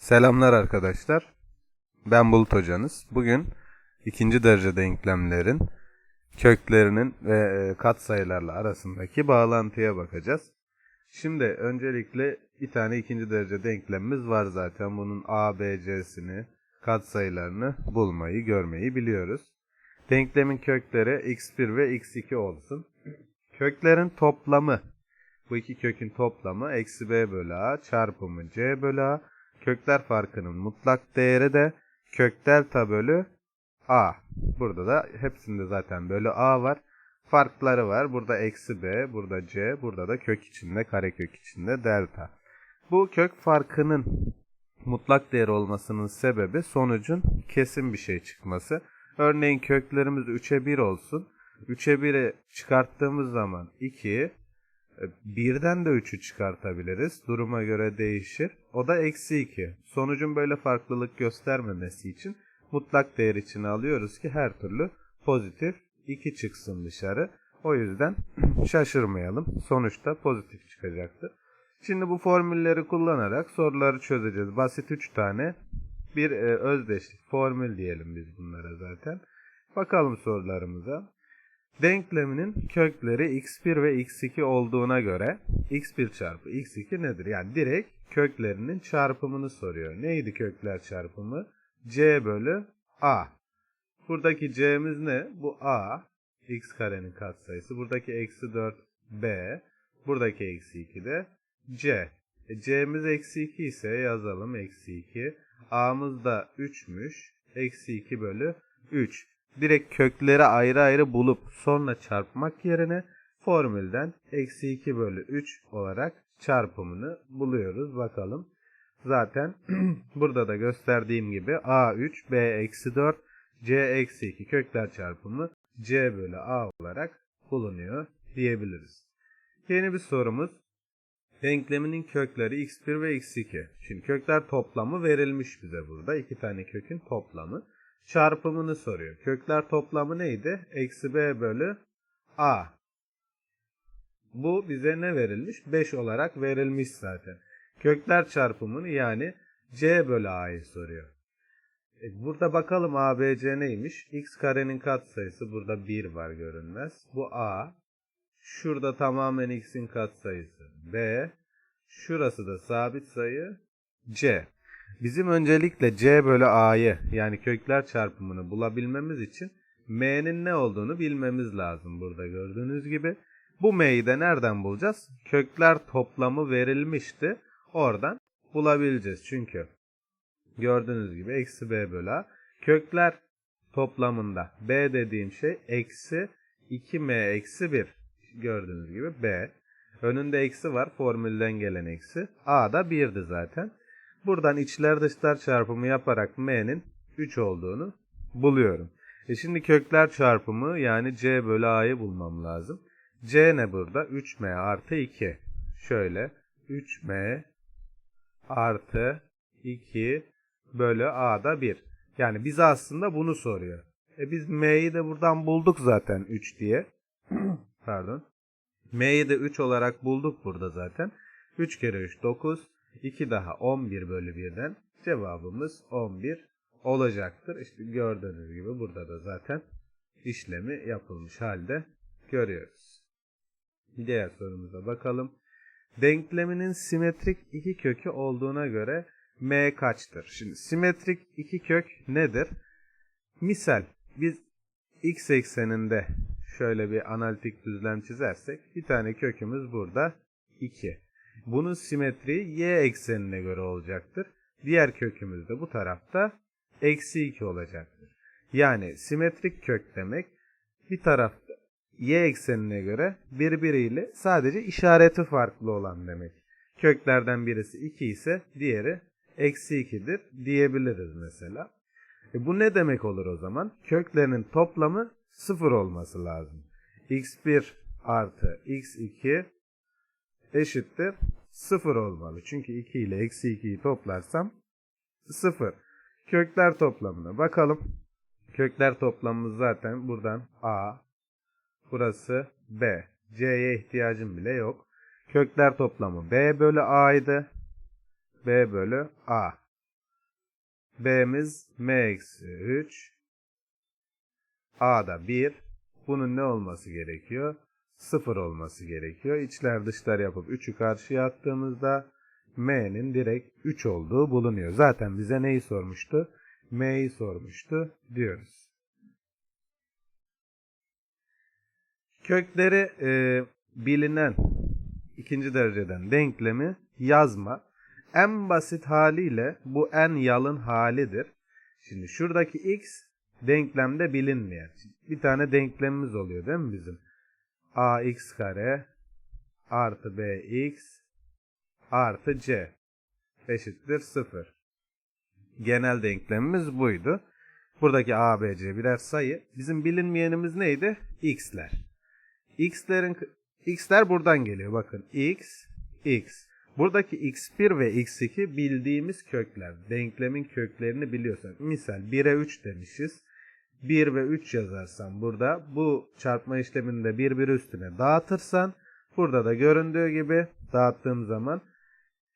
Selamlar arkadaşlar. Ben Bulut hocanız. Bugün ikinci derece denklemlerin köklerinin ve e, katsayılarla arasındaki bağlantıya bakacağız. Şimdi öncelikle bir tane ikinci derece denklemimiz var zaten. Bunun A, B, C'sini, katsayılarını bulmayı, görmeyi biliyoruz. Denklemin kökleri x1 ve x2 olsun. Köklerin toplamı, bu iki kökün toplamı eksi b bölü a çarpımı c bölü a kökler farkının mutlak değeri de kök delta bölü a. Burada da hepsinde zaten bölü a var. Farkları var. Burada eksi b, burada c, burada da kök içinde, karekök içinde delta. Bu kök farkının mutlak değer olmasının sebebi sonucun kesin bir şey çıkması. Örneğin köklerimiz 3'e 1 olsun. 3'e 1'i çıkarttığımız zaman 2, e, Birden de 3'ü çıkartabiliriz. Duruma göre değişir. O da eksi 2. Sonucun böyle farklılık göstermemesi için mutlak değer içine alıyoruz ki her türlü pozitif 2 çıksın dışarı. O yüzden şaşırmayalım. Sonuçta pozitif çıkacaktır. Şimdi bu formülleri kullanarak soruları çözeceğiz. Basit 3 tane bir e, özdeşlik formül diyelim biz bunlara zaten. Bakalım sorularımıza. Denkleminin kökleri x1 ve x2 olduğuna göre x1 çarpı x2 nedir? Yani direkt köklerinin çarpımını soruyor. Neydi kökler çarpımı? c bölü a. Buradaki c'miz ne? Bu a. x karenin katsayısı. Buradaki eksi 4 b. Buradaki eksi 2 de c. E, c'miz eksi 2 ise yazalım eksi 2. a'mız da 3'müş. Eksi 2 bölü 3 direkt kökleri ayrı ayrı bulup sonra çarpmak yerine formülden eksi 2 bölü 3 olarak çarpımını buluyoruz. Bakalım. Zaten burada da gösterdiğim gibi A3, B eksi 4, C eksi 2 kökler çarpımı C bölü A olarak bulunuyor diyebiliriz. Yeni bir sorumuz. Denkleminin kökleri x1 ve x2. Şimdi kökler toplamı verilmiş bize burada. İki tane kökün toplamı çarpımını soruyor. Kökler toplamı neydi? Eksi b bölü a. Bu bize ne verilmiş? 5 olarak verilmiş zaten. Kökler çarpımını yani c bölü a'yı soruyor. E burada bakalım a, b, c neymiş? x karenin katsayısı burada 1 var görünmez. Bu a. Şurada tamamen x'in katsayısı b. Şurası da sabit sayı c. Bizim öncelikle c bölü a'yı yani kökler çarpımını bulabilmemiz için m'nin ne olduğunu bilmemiz lazım burada gördüğünüz gibi. Bu m'yi de nereden bulacağız? Kökler toplamı verilmişti. Oradan bulabileceğiz çünkü. Gördüğünüz gibi eksi b bölü a. Kökler toplamında b dediğim şey eksi 2m eksi 1. Gördüğünüz gibi b. Önünde eksi var formülden gelen eksi. a da 1'di zaten. Buradan içler dışlar çarpımı yaparak m'nin 3 olduğunu buluyorum. E şimdi kökler çarpımı yani c bölü a'yı bulmam lazım. c ne burada? 3m artı 2. Şöyle 3m artı 2 bölü a'da 1. Yani bize aslında bunu soruyor. E biz m'yi de buradan bulduk zaten 3 diye. Pardon. m'yi de 3 olarak bulduk burada zaten. 3 kere 3 9. 2 daha 11 bölü 1'den cevabımız 11 olacaktır. İşte gördüğünüz gibi burada da zaten işlemi yapılmış halde görüyoruz. Diğer sorumuza bakalım. Denkleminin simetrik iki kökü olduğuna göre m kaçtır? Şimdi simetrik iki kök nedir? Misal biz x ekseninde şöyle bir analitik düzlem çizersek bir tane kökümüz burada 2. Bunun simetriği y eksenine göre olacaktır. Diğer kökümüz de bu tarafta eksi 2 olacaktır. Yani simetrik kök demek bir tarafta y eksenine göre birbiriyle sadece işareti farklı olan demek. Köklerden birisi 2 ise diğeri eksi 2'dir diyebiliriz mesela. E bu ne demek olur o zaman? Köklerinin toplamı 0 olması lazım. x1 artı x2 eşittir 0 olmalı. Çünkü 2 ile eksi 2'yi toplarsam 0. Kökler toplamına bakalım. Kökler toplamımız zaten buradan A. Burası B. C'ye ihtiyacım bile yok. Kökler toplamı B bölü A'ydı. B bölü A. B'miz M eksi 3. A'da 1. Bunun ne olması gerekiyor? 0 olması gerekiyor. İçler dışlar yapıp 3'ü karşıya attığımızda M'nin direkt 3 olduğu bulunuyor. Zaten bize neyi sormuştu? M'yi sormuştu diyoruz. Kökleri e, bilinen ikinci dereceden denklemi yazma. En basit haliyle bu en yalın halidir. Şimdi şuradaki x denklemde bilinmeyen. Bir tane denklemimiz oluyor değil mi bizim? Ax kare artı bx artı c eşittir 0. Genel denklemimiz buydu. Buradaki a, b, c birer sayı. Bizim bilinmeyenimiz neydi? x'ler. x'lerin x'ler buradan geliyor. Bakın x, x. Buradaki x1 ve x2 bildiğimiz kökler. Denklemin köklerini biliyorsan. Misal 1'e 3 demişiz. 1 ve 3 yazarsan burada bu çarpma işlemini de 1 1 üstüne dağıtırsan burada da göründüğü gibi dağıttığım zaman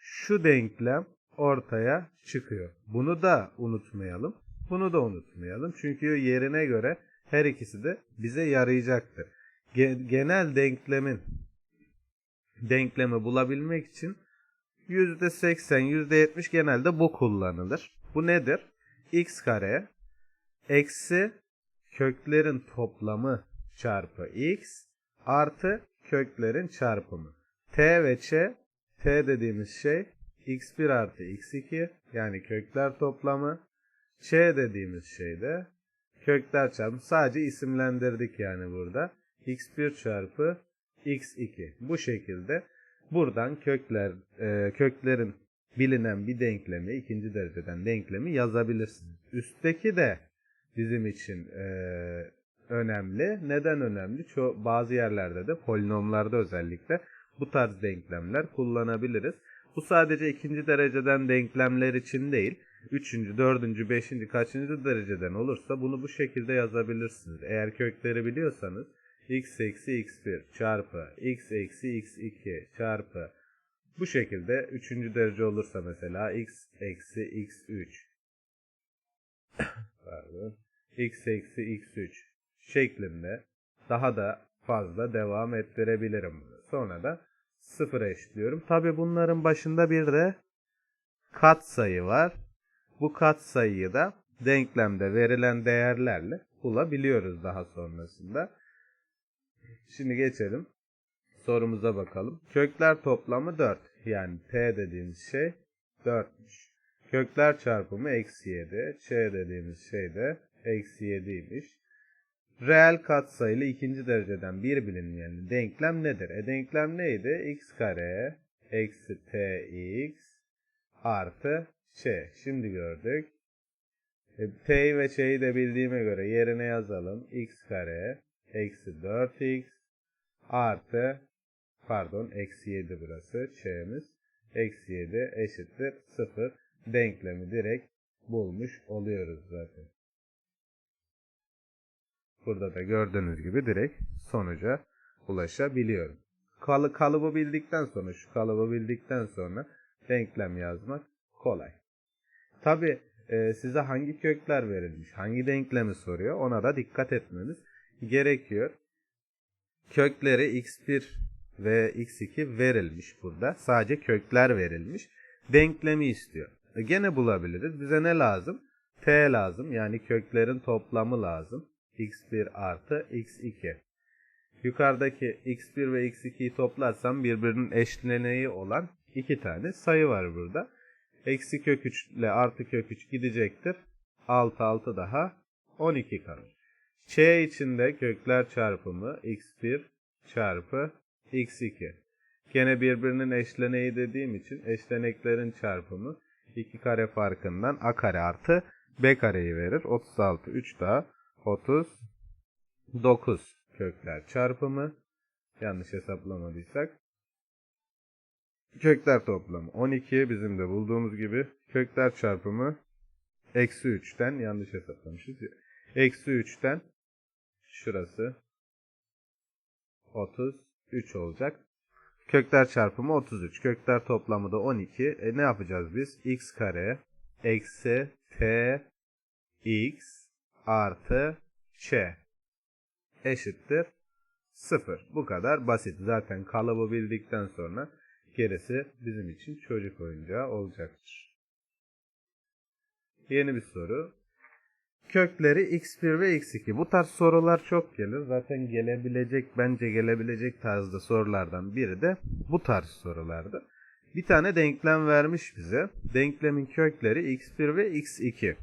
şu denklem ortaya çıkıyor. Bunu da unutmayalım. Bunu da unutmayalım. Çünkü yerine göre her ikisi de bize yarayacaktır. Genel denklemin denklemi bulabilmek için %80, %70 genelde bu kullanılır. Bu nedir? x kare eksi köklerin toplamı çarpı x artı köklerin çarpımı. t ve ç, t dediğimiz şey x1 artı x2 yani kökler toplamı. ç dediğimiz şey de kökler çarpımı. Sadece isimlendirdik yani burada. x1 çarpı x2. Bu şekilde buradan kökler e, köklerin bilinen bir denklemi, ikinci dereceden denklemi yazabilirsiniz. Üstteki de bizim için e, önemli. Neden önemli? Ço bazı yerlerde de polinomlarda özellikle bu tarz denklemler kullanabiliriz. Bu sadece ikinci dereceden denklemler için değil. Üçüncü, dördüncü, beşinci, kaçıncı dereceden olursa bunu bu şekilde yazabilirsiniz. Eğer kökleri biliyorsanız x eksi x1 çarpı x eksi x2 çarpı bu şekilde üçüncü derece olursa mesela x eksi x3 pardon x eksi x3 şeklinde daha da fazla devam ettirebilirim. Sonra da sıfır eşitliyorum. Tabi bunların başında bir de katsayı var. Bu katsayıyı da denklemde verilen değerlerle bulabiliyoruz daha sonrasında. Şimdi geçelim. Sorumuza bakalım. Kökler toplamı 4. Yani t dediğimiz şey 4'müş. Kökler çarpımı eksi 7. Ç dediğimiz şey de eksi 7'ymiş. Reel katsayılı ikinci dereceden bir bilinmeyen denklem nedir? E denklem neydi? x kare eksi tx artı ç. Şimdi gördük. E, t'yi ve ç'yi de bildiğime göre yerine yazalım. x kare eksi 4x artı pardon eksi 7 burası ç'miz. Eksi 7 eşittir 0 denklemi direkt bulmuş oluyoruz zaten. Burada da gördüğünüz gibi direkt sonuca ulaşabiliyorum. Kalı, kalıbı bildikten sonra, şu kalıbı bildikten sonra denklem yazmak kolay. Tabi e, size hangi kökler verilmiş, hangi denklemi soruyor ona da dikkat etmeniz gerekiyor. Kökleri x1 ve x2 verilmiş burada. Sadece kökler verilmiş. Denklemi istiyor. E, gene bulabiliriz. Bize ne lazım? t lazım. Yani köklerin toplamı lazım x1 artı x2. Yukarıdaki x1 ve x2'yi toplarsam birbirinin eşleneği olan iki tane sayı var burada. Eksi kök 3 ile artı kök 3 gidecektir. 6 6 daha 12 kalır. Ç içinde kökler çarpımı x1 çarpı x2. Gene birbirinin eşleneği dediğim için eşleneklerin çarpımı 2 kare farkından a kare artı b kareyi verir. 36 3 daha 39 kökler çarpımı. Yanlış hesaplamadıysak. Kökler toplamı 12 bizim de bulduğumuz gibi. Kökler çarpımı eksi 3'ten yanlış hesaplamışız. Eksi 3'ten şurası 33 olacak. Kökler çarpımı 33 kökler toplamı da 12 e ne yapacağız biz? X kare eksi t x artı ç eşittir 0. Bu kadar basit. Zaten kalıbı bildikten sonra gerisi bizim için çocuk oyuncağı olacaktır. Yeni bir soru. Kökleri x1 ve x2. Bu tarz sorular çok gelir. Zaten gelebilecek, bence gelebilecek tarzda sorulardan biri de bu tarz sorulardı. Bir tane denklem vermiş bize. Denklemin kökleri x1 ve x2.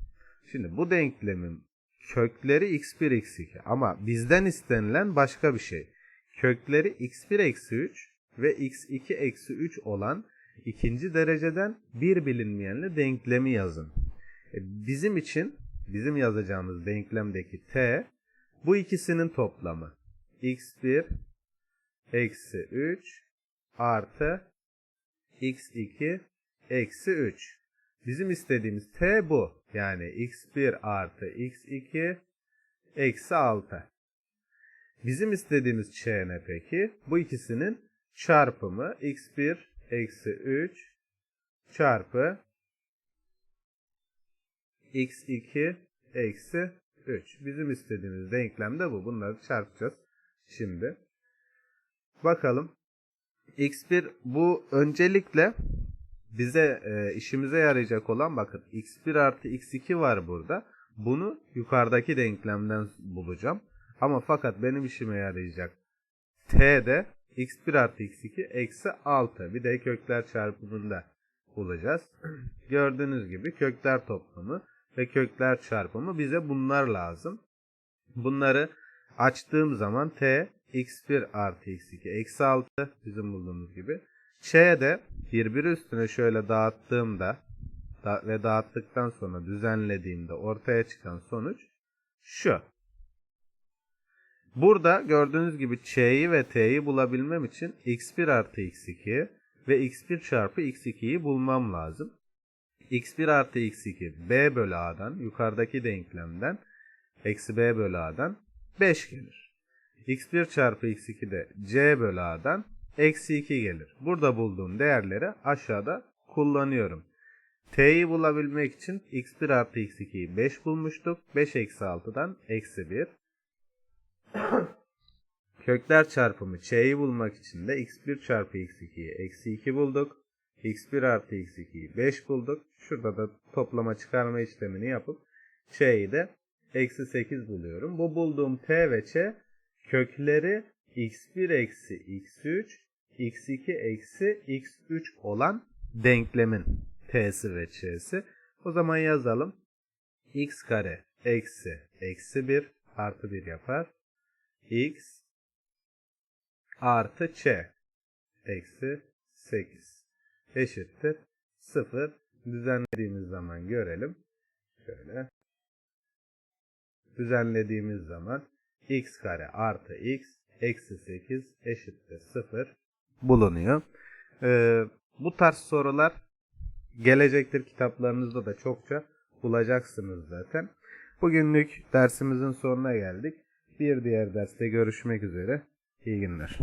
Şimdi bu denklemin kökleri x1 x2 ama bizden istenilen başka bir şey. Kökleri x1 eksi 3 ve x2 eksi 3 olan ikinci dereceden bir bilinmeyenli denklemi yazın. E, Bizim için bizim yazacağımız denklemdeki t bu ikisinin toplamı. x1 eksi 3 artı x2 eksi 3. Bizim istediğimiz t bu. Yani x1 artı x2 eksi 6. Bizim istediğimiz ç ne peki? Bu ikisinin çarpımı x1 eksi 3 çarpı x2 eksi 3. Bizim istediğimiz denklem de bu. Bunları çarpacağız şimdi. Bakalım. x1 bu öncelikle bize e, işimize yarayacak olan bakın x1 artı x2 var burada. Bunu yukarıdaki denklemden bulacağım. Ama fakat benim işime yarayacak t'de x1 artı x2 eksi 6. Bir de kökler çarpımında bulacağız. Gördüğünüz gibi kökler toplamı ve kökler çarpımı bize bunlar lazım. Bunları açtığım zaman t x1 artı x2 eksi 6 bizim bulduğumuz gibi. Ç'de birbiri üstüne şöyle dağıttığımda da, ve dağıttıktan sonra düzenlediğimde ortaya çıkan sonuç şu. Burada gördüğünüz gibi Ç'yi ve T'yi bulabilmem için x1 artı x2 ve x1 çarpı x2'yi bulmam lazım. x1 artı x2 b bölü a'dan yukarıdaki denklemden eksi b bölü a'dan 5 gelir. x1 çarpı x2 de c bölü a'dan eksi 2 gelir. Burada bulduğum değerleri aşağıda kullanıyorum. T'yi bulabilmek için x1 artı x2'yi 5 bulmuştuk. 5 eksi 6'dan eksi 1. Kökler çarpımı ç'yi bulmak için de x1 çarpı x2'yi eksi 2 bulduk. x1 artı x2'yi 5 bulduk. Şurada da toplama çıkarma işlemini yapıp ç'yi de eksi 8 buluyorum. Bu bulduğum t ve ç kökleri x1 eksi x3 x2 eksi x3 olan denklemin t'si ve ç'si. O zaman yazalım. x kare eksi eksi 1 artı 1 yapar. x artı ç eksi 8 eşittir 0 düzenlediğimiz zaman görelim. Şöyle düzenlediğimiz zaman x kare artı x eksi 8 eşittir 0 bulunuyor. Ee, bu tarz sorular gelecektir kitaplarınızda da çokça bulacaksınız zaten. Bugünlük dersimizin sonuna geldik. Bir diğer derste görüşmek üzere. İyi günler.